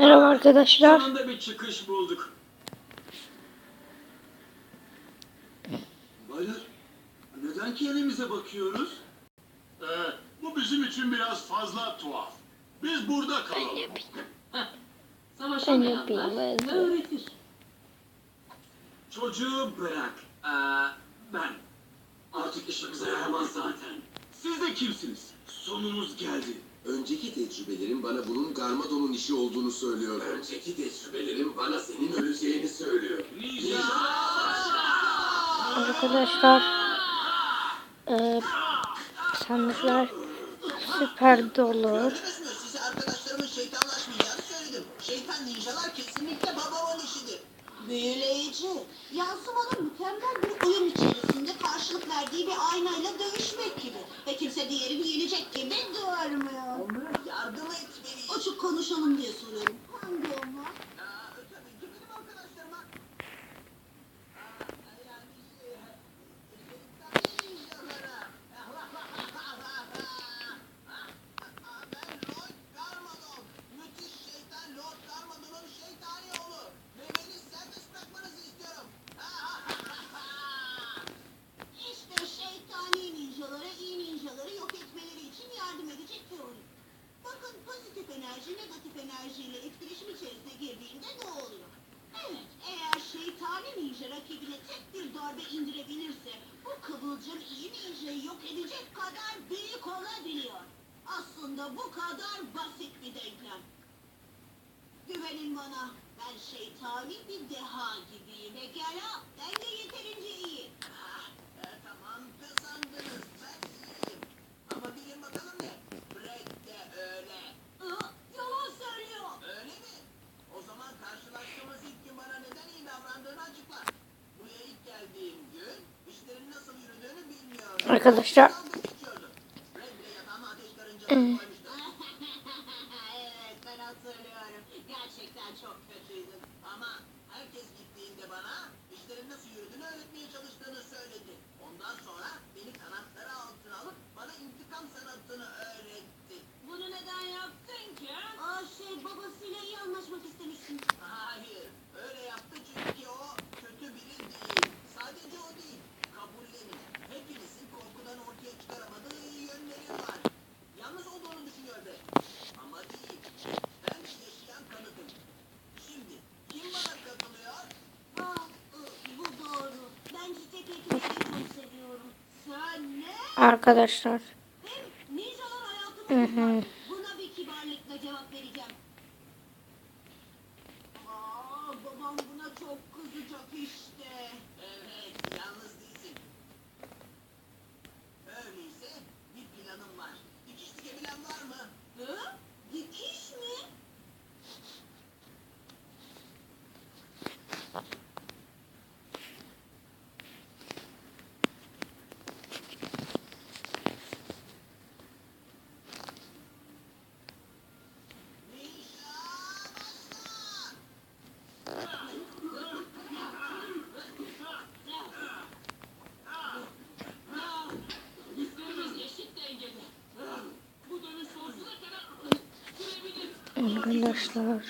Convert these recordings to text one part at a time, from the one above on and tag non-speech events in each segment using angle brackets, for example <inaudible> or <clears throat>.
Merhaba arkadaşlar. Sonunda bir çıkış bulduk. Baylar, neden kendimize bakıyoruz? Ee, bu bizim için biraz fazla tuhaf. Biz burada kalalım. yapayım, evet. ne öğretir? Çocuğu bırak. Ee, ben. Artık işimize yaramaz zaten. Siz de kimsiniz? Sonumuz geldi. Önceki tecrübelerim bana bunun Garmadon'un işi olduğunu söylüyor. Önceki tecrübelerim bana senin öleceğini söylüyor. Arkadaşlar. Eee sandıklar süper dolu. Size arkadaşlarımın şeytanlaşmayacağını söyledim. Şeytan ninjalar kesinlikle babamın işidir. Büyüleyici. Yansımanın mükemmel bir uyum içerisinde karşılık verdiği bir aynayla dövüşmek gibi. Ve kimse diğerini yenecek gibi durmuyor. Onlara yardım etmeliyiz. Açık konuşalım diye soruyorum. Hangi onlar? Aa, tabii ki benim arkadaşlarıma. Aa, yani şey, şeytan ninjalara. Ben Lord Garmadon. Müthiş şeytan Lord Garmadon'un şeytani oğlu. Ve beni serbest bırakmanızı istiyorum. işte şeytani ninjalara iyi ninjaları yok etmeleri için yardım edecek teori. Bakın pozitif enerji negatif enerjiyle etkileşim içerisine girdiğinde ne oluyor? Evet, eğer şeytani ninja rakibine tek bir darbe indirebilirse bu kıvılcım iyi ninjayı yok edecek kadar büyük olabiliyor. Aslında bu kadar basit bir denklem. Güvenin bana. Ben şeytani bir deha gibiyim. Pekala. Ben de yeterince iyi. Ah, e, tamam kazandınız. Ben iyiyim. Ama bilin bakalım ne? Brad de öyle. yalan söylüyor. Öyle mi? O zaman karşılaştığımız ilk gün bana neden iyi davrandığını açıkla. Buraya ilk geldiğim gün işlerin nasıl yürüdüğünü bilmiyordum. Arkadaşlar. Dalga geçiyordum. Brad bile yatağıma ateş karıncası koymuştu. evet ben hatırlıyorum. Gerçekten çok kötüydüm. Ama herkes gittiğinde bana işlerin nasıl yürüdüğünü öğretmeye çalıştığını söyledi. Ondan sonra beni kanatları altına alıp bana intikam sanatını öğretti. Bunu neden yaptın ki? Aa şey babasıyla iyi anlaşmak istemişsin. Hayır. Öyle yaptı çünkü o kötü biri değil. Sadece o değil. Kabullenin. Hepinizin korkudan ortaya çıkaramadığı iyi yönleri var. Yalnız olduğunu düşünüyor be. Ama değil. Ben de yaşayan kanıtım. Şimdi kim bana katılıyor? Aa, bu doğru. Ben çiçek ekmeği çok seviyorum. Sen ne? Arkadaşlar. Hı hı. Aa, babam buna çok kızacak işte. Arkadaşlar.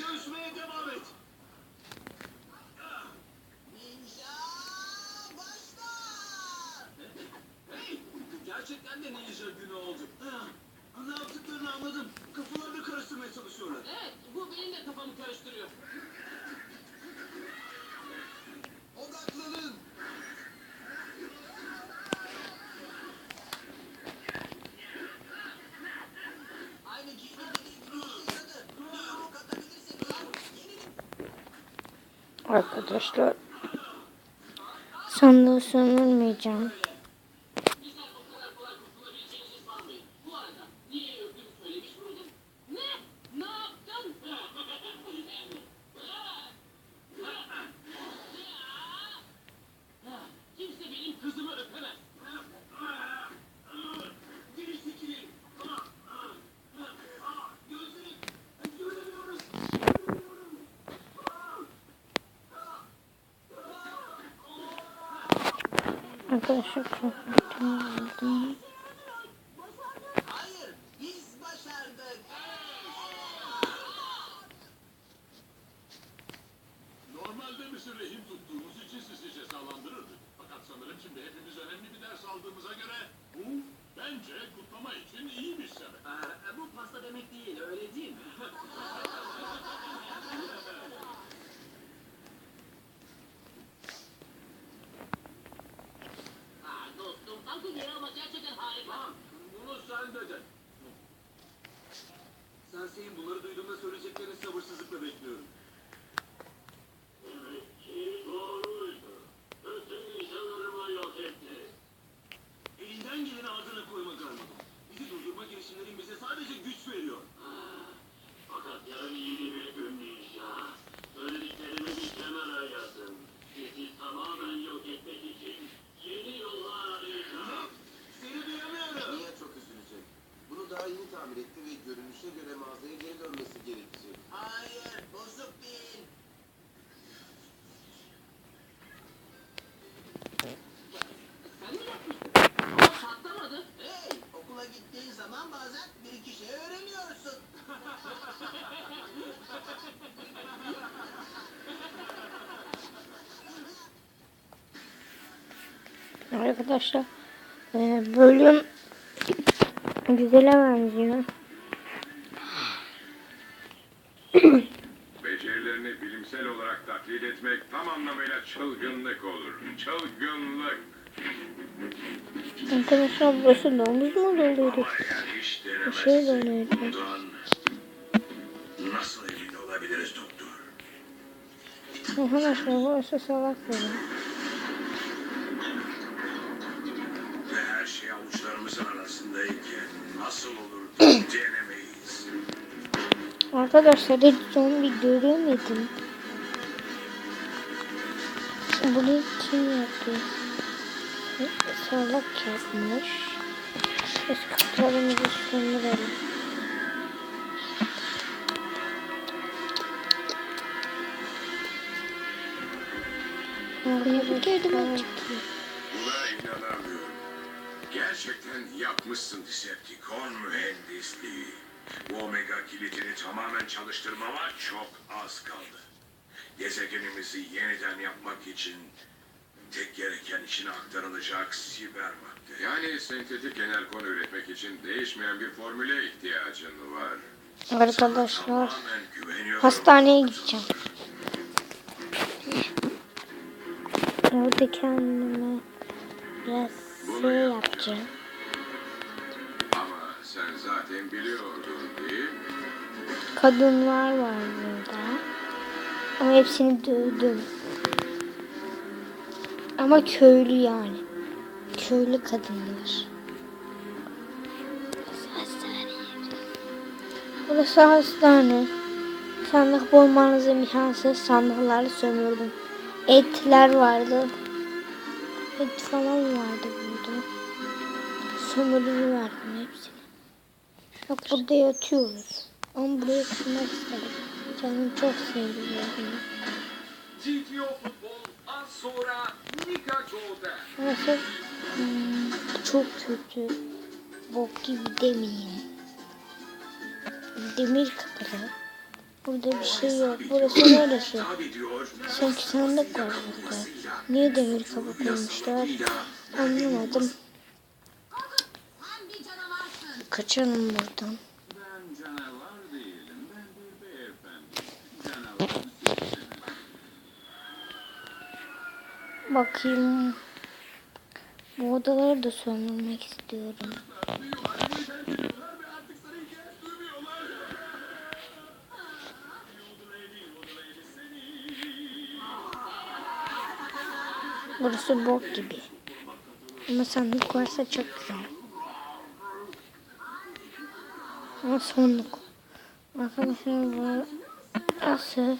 Arkadaşlar. Sandığı sömürmeyeceğim. Arkadaşlar profilimi aldım. Normalde bir süre tuttuğumuz için sizi cezalandırırdık. Fakat sanırım şimdi hepimiz önemli bir ders aldığımıza göre bu bence kutlama için iyi bir sebep. Ee, bu pasta demek değil. Tamir etti ve görünüşe göre mağazaya geri dönmesi gerekecek. Hayır, bozuk değil. Sen mi yaptın? Ama patlamadı. Hey, okula gittiğin zaman bazen bir iki şey öğreniyorsun. Arkadaşlar e, bölüm güzele benziyor. <clears throat> Becerilerini bilimsel olarak taklit etmek tam anlamıyla çılgınlık olur. Çılgınlık. Arkadaşlar burası domuz mu doluydu? Bir şey bundan nasıl emin olabiliriz doktor? Arkadaşlar burası salak bölüm. Arkadaşlar hiç zombi muydun? Bunu kim yaptı? Salak yapmış. Biz kapılarımızı söndürelim. Oraya bir Buna inanamıyorum. Gerçekten yapmışsın Decepticon mühendisliği. Bu Omega kilidini tamamen çalıştırmama çok az kaldı. Gezegenimizi yeniden yapmak için tek gereken içine aktarılacak siber madde. Yani sentetik enerkon üretmek için değişmeyen bir formüle ihtiyacın var. Arkadaşlar hastaneye gideceğim. Orada kendime biraz şey yapacağım. Ama sen zaten biliyordun? Kadınlar var burada. Ama hepsini dövdüm. Ama köylü yani. Köylü kadınlar. Burası hastane. Burası hastane. Sandık bulmanızı imkansız sandıkları sömürdüm. Etler vardı. Et falan vardı burada. Sömürümü verdim hepsini. Bak burada yatıyoruz. Ama buraya sığmak istedim. Canım çok sevdi. GTO futbol az sonra Nika Joe'da. Burası hmm, çok kötü. Bok gibi demeyeyim. Demir kapılı. Burada bir şey yok. Burası neresi? Sanki sandık var burada. Niye demir kapı koymuşlar? Anlamadım. Kaçalım buradan. Bakayım. Bu odaları da söndürmek istiyorum. Burası bok gibi. Ama sandık varsa çok güzel. Ama sonluk. Arkadaşlar bu nasıl?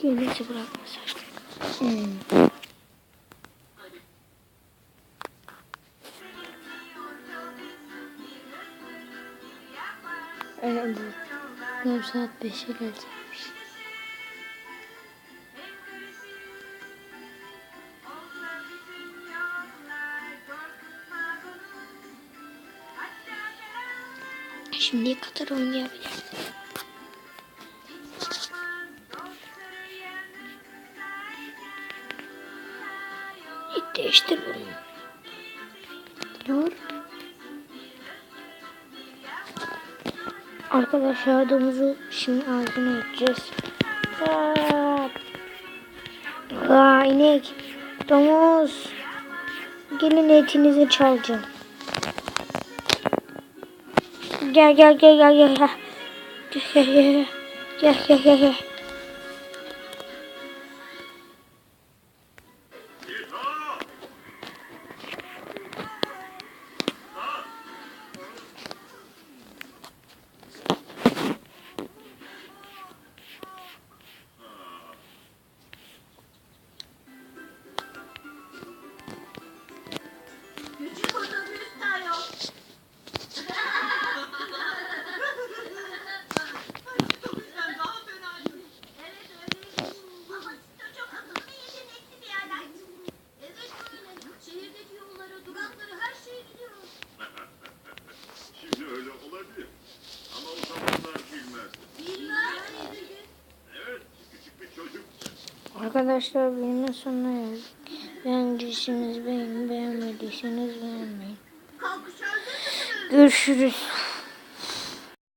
Keşke öylece bırakmasaydık. Hmm. Aynen bu. Yarım saat 5'e gelecekmiş. Şimdiye kadar oynayabilirim. Değiştir bunu. Dur. Arkadaşlar domuzu şimdi ağzına edeceğiz. Aa, Aa, inek. Domuz. Gelin etinizi çalacağım. Gel gel gel gel gel. Gel gel gel. Gel gel gel gel. Küçük Arkadaşlar videonun sonuna geldik. Beğendiyseniz beğenin, beğenmediyseniz beğenmeyin. Görüşürüz.